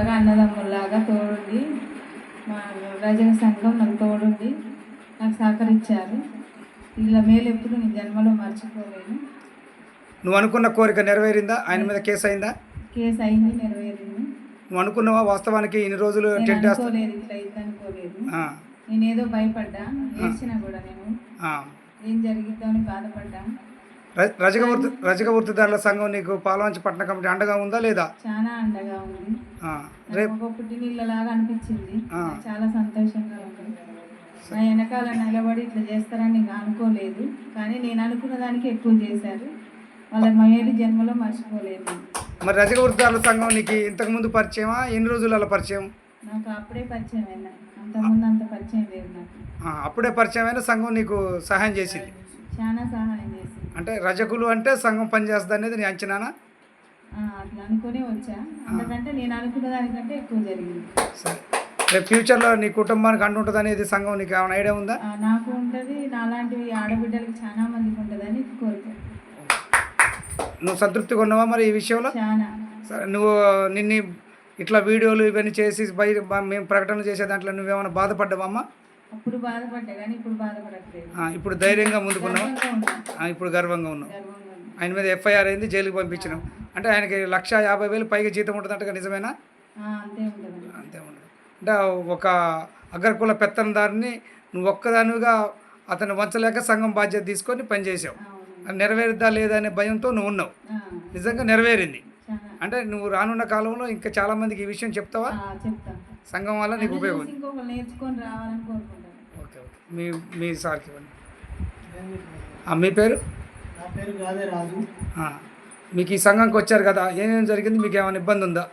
అన్నదమ్ముల్లాగా తోడుండి మా రజక సంఘం నాకు తోడుండి నాకు సహకరించారు. ఇలా మేలు ఎప్పుడు నేను జన్మలో మర్చిపోలేను. నువ్వు అనుకున్న కోరిక నెరవేరిందా? ఆయన మీద కేసు అయిందా? కేసు అయింది నెరవేరింది. నువ్వు అనుకున్నావా? వాస్తవానికి ఇన్ని రోజులు టెంట్ అనుకోలేదు ఇట్లా అయింది అనుకోలేదు. ఆ, నేను ఏదో భయపడ్డా ఏడ్చినా కూడా నేను. ఏం జరిగిద్దో అని బాధపడ్డా. ర- రజక వృత్తి రజక వృత్తిదారుల సంఘం నీకు పాలవంచి పట్టణ కమిటీ అండగా ఉందా లేదా? చాలా అండగా ఉంది. రేపు పుట్టినీళ్ళలాగా అనిపించింది. చాలా సంతోషంగా ఉంది. నా వెనకాల నిలబడి ఇట్లా చేస్తారని నేను అనుకోలేదు. కానీ నేను అనుకున్న దానికి ఎక్కువ చేశారు. వాళ్ళ మయేడు జన్మలో మర్చిపోలేదు. మరి రజక వృత్తిదారుల సంఘం నీకు ఇంతకుముందు పరిచయమా? ఎన్ని రోజుల పరిచయం? నాకు అప్పుడే పరిచయం అయినా అంతకుముందు అంత పరిచయం లేదు నాకు. అప్పుడే పరిచయమైన సంఘం నీకు సహాయం చేసింది. చాలా సహాయం చేసింది. అంటే రజకులు అంటే సంఘం పనిచేస్తుంది అనేది నీ అంచనానా? ఆ, అట్లా అనుకునే వచ్చా. నేను అనుకున్న దానికంటే ఎక్కువ జరిగింది. సరే. రేపు ఫ్యూచర్లో నీ కుటుంబానికి అంటుంటుంది అనేది సంఘం నీకు ఏమైనా ఐడియా ఉందా? ఆ, నాకు ఉంటుంది. నాలాంటివి ఆడబిడ్డలకి చాలా మందికి ఉంటుందని కోరిక నువ్వు సంతృప్తిగా ఉన్నావా మరి ఈ విషయంలో? చాలా. సరే నువ్వు నిన్ను ఇట్లా వీడియోలు ఇవన్నీ చేసి బయట బ- మేము ప్రకటనలు చేసే దాంట్లో నువ్వేమైనా బాధపడ్డావా అమ్మా? అప్పుడు బాధపడ్డా కానీ ఇప్పుడు బాధపడట్లేదు. ఇప్పుడు ధైర్యంగా ఆ, ఇప్పుడు గర్వంగా ఉన్నా. ఆయన మీద ఎఫ్ఐఆర్ అయింది జైలుకి పంపించినాం. అంటే ఆయనకి లక్ష యాభై వేలు పైగా జీతం ఉంటుందంట నిజమేనా? అంతే ఉంటుంది అంతే అంటే ఒక అగ్రకుల పెత్తనదారిని నువ్వు ఒక్కదానివిగా అతను వంచలేక సంఘం బాధ్యత తీసుకొని పనిచేసావు నెరవేరుద్దా లేదా అనే భయంతో నువ్వు ఉన్నావు. నిజంగా నెరవేరింది. అంటే నువ్వు రానున్న కాలంలో ఇంకా చాలా మందికి ఈ విషయం చెప్తావా? సంఘం వల్ల నీకు ఉపయోగం నేర్చుకొని రావాలని ఓకే ఓకే. మీ మీ సార్కి ఇవ్వండి. మీ పేరు? నా పేరు గాదే రాజు. మీకు ఈ సంఘంకి వచ్చారు కదా ఏమేమి జరిగింది? మీకు ఏమైనా ఇబ్బంది ఉందా?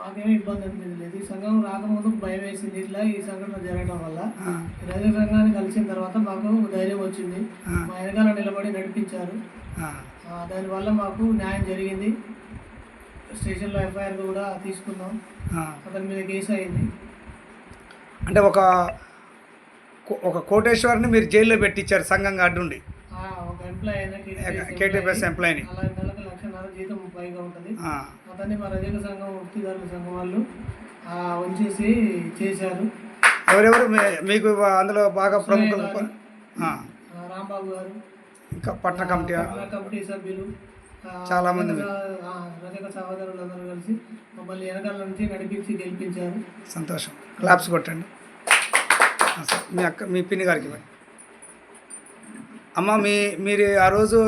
మాకేమీ ఇబ్బంది అనిపించలేదు ఈ సంఘం రాకముందు భయం వేసింది. ఇట్లా ఈ సంఘటన జరగడం వల్ల రైతు సంఘాన్ని కలిసిన తర్వాత మాకు ధైర్యం వచ్చింది. మా వెనకాల నిలబడి నడిపించారు. దానివల్ల మాకు న్యాయం జరిగింది. స్టేషన్లో ఎఫ్ఐఆర్ కూడా తీసుకున్నాం. అతని మీద కేసు అయింది. అంటే ఒక ఒక కోటేశ్వరిని మీరు జైల్లో పెట్టించారు సంఘంగా అడ్డుండి. కేటీపీఎస్ ఎంప్లాయీని జీతం పైగా ఉంటుంది. అతన్ని మా రజక సంఘం వృత్తిదారుల సంఘం వాళ్ళు ఆ, ఉంచేసి చేశారు. ఎవరెవరు? మీకు అందులో బాగా ప్రముఖులు ఆ, రాంబాబు గారు ఇంకా పట్టణ కమిటీ కమిటీ సభ్యులు చాలా మంది రజక- సహోదరులందరూ కలిసి మమ్మల్ని వెనకాల నుంచి నడిపించి గెలిపించారు. సంతోషం. క్లాప్స్ కొట్టండి. మీ అక్క మీ పిన్ని గారికి ఇవ్వండి అమ్మ మీ మీరు ఆ రోజు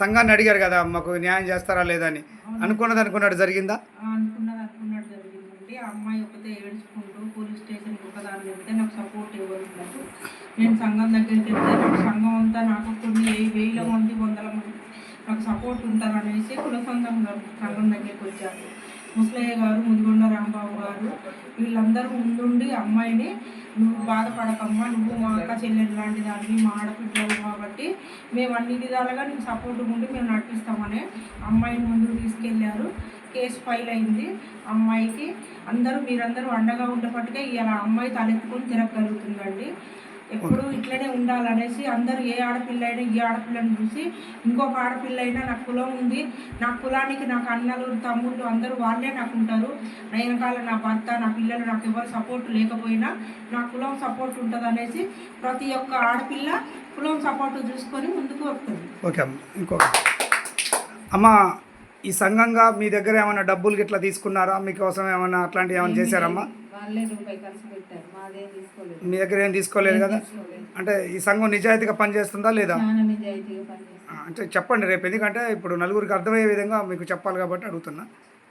సంఘాన్ని అడిగారు కదా మాకు న్యాయం చేస్తారా లేదా అని. అనుకున్నది అనుకున్నట్టు జరిగిందా? అనుకున్నది అనుకున్నట్టు జరిగిందండి. ఆ అమ్మాయి ఒకతే ఏడ్చుకుంటూ పోలీస్ స్టేషన్కి ఒకదాన్ని వెళ్తే నాకు సపోర్ట్ ఇవ్వట్లేదు నేను సంఘం దగ్గరికి వెళ్తే నాకు సంఘం అంతా నాకు కొన్ని వేల మంది వందల మంది నాకు సపోర్ట్ ఉంటారు అనేసి కుల సంఘం సంఘం దగ్గరికి వచ్చారు. ముసలయ్య గారు ముదిగొండ రాంబాబు గారు వీళ్ళందరూ ముందుండి అమ్మాయిని నువ్వు బాధపడకమ్మా నువ్వు మా అక్క చెల్లెలు లాంటి దాన్ని మా ఆడపిల్లలు కాబట్టి మేము అన్ని విధాలుగా నీకు సపోర్ట్గా ఉండి మేము నడిపిస్తామని అమ్మాయిని ముందుకు తీసుకెళ్ళారు కేసు ఫైల్ అయింది. అమ్మాయికి అందరూ మీరందరూ అండగా ఉండేపట్టుగా ఇలా అమ్మాయి తలెత్తుకొని తిరగలుగుతుందండి ఎప్పుడు ఇట్లనే ఉండాలనేసి అందరూ ఏ ఆడపిల్ల అయినా ఈ ఆడపిల్లని చూసి ఇంకొక ఆడపిల్ల అయినా నాకు కులం ఉంది నా కులానికి నాకు అన్నలు తమ్ముళ్ళు అందరూ వాళ్ళే నాకు ఉంటారు. నా వెనకాల నా భర్త నా పిల్లలు నాకు ఎవరు సపోర్ట్ లేకపోయినా నా కులం సపోర్ట్ ఉంటుంది అనేసి ప్రతి ఒక్క ఆడపిల్ల కులం సపోర్ట్ చూసుకొని ముందుకు వస్తుంది. ఓకే అమ్మ ఇంకొక. అమ్మ ఈ సంఘంగా మీ దగ్గర ఏమైనా డబ్బులు గిట్లా తీసుకున్నారా? మీకోసం ఏమైనా అట్లాంటివి ఏమైనా చేశారమ్మా? వాళ్ళే రూపాయి ఖర్చు పెట్టారు. మాదేం తీసుకోలేదు. మీ దగ్గర ఏం తీసుకోలేదు కదా? అంటే ఈ సంఘం నిజాయితీగా పనిచేస్తుందా లేదా? చాలా నిజాయితీగా పనిచేస్తారు ఆ, అంటే చెప్పండి రేపు. ఎందుకంటే ఇప్పుడు నలుగురికి అర్థమయ్యే విధంగా మీకు చెప్పాలి కాబట్టి అడుగుతున్నా.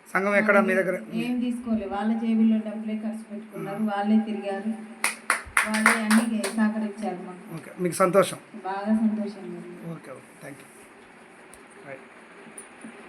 సంఘం ఎక్కడ మీ దగ్గర? ఏం తీసుకోలేదు. వాళ్ళ జేబుల్లో డబ్బులే ఖర్చు పెట్టుకున్నారు. వాళ్ళే తిరిగారు. వాళ్ళే అన్ని సహకరించారు మాకు. ఓకే. మీకు సంతోషం? బాగా సంతోషంగా ఉంది ఓకే ఓకే. Thank you